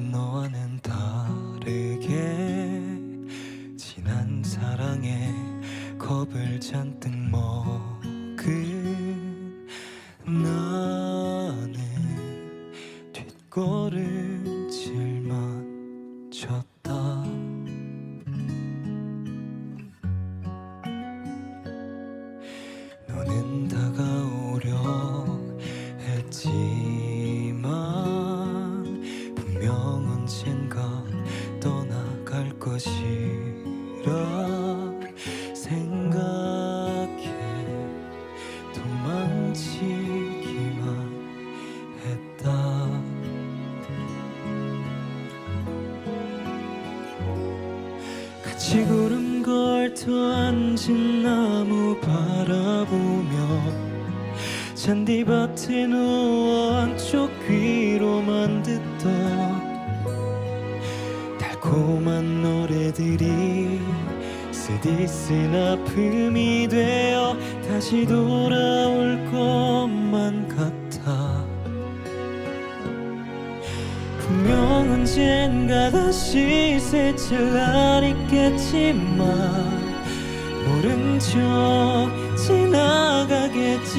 너와는 다르게 지난 사랑에 겁을 잔뜩 먹은 나는 뒷걸음질만 쳤다. 같이 구름 걸터 앉은 나무 바라보며 잔디밭에 누워 한쪽 귀로만 듣던 달콤한 노래들이 쓰디쓴 아픔이 되어 다시 돌아올 것만 같아 분명 언젠가 다시 새칠 날 있겠지만 모른 척 지나가겠지.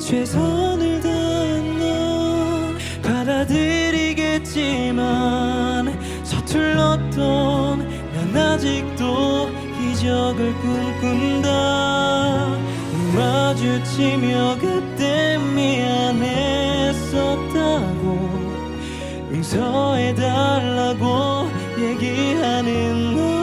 최선을 다한 넌 받아들이겠지만 서툴렀던 난 아직도 기적을 꿈꾼다. 마주치며 그때 미안 했었다고 용서해달라고 얘기하는 너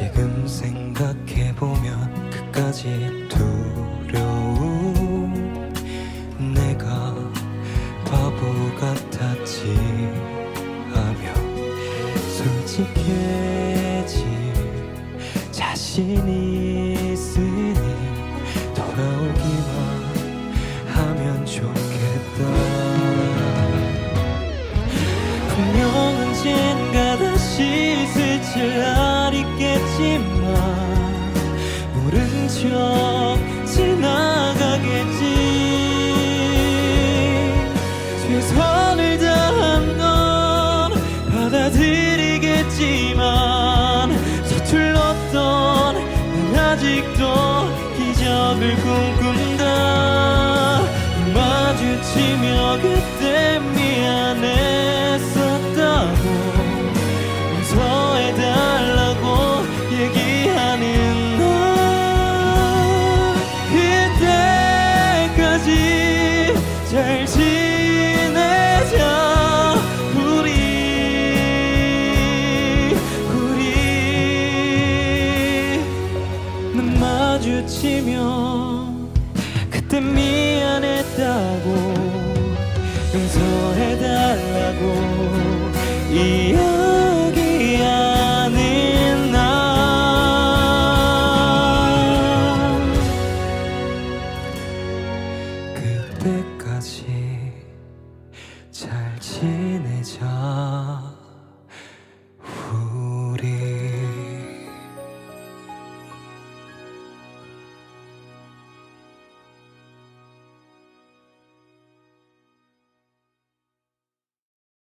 지금 생각해보면 그까지 두려움 내가 바보 같았지 하며 솔직해질 자신이 있으니 돌아오기만 하면 좋겠다. 분명 언젠가 다시 스칠 날 있겠지만 모른 척 지나가겠지. 최선을 다한 넌 받아들이겠지만 서툴렀던 난 아직도 기적을 꿈꾼다 마주치며 그때 미안했다고 용서해달라고 이야기하는 나. 그때까지 잘 지내자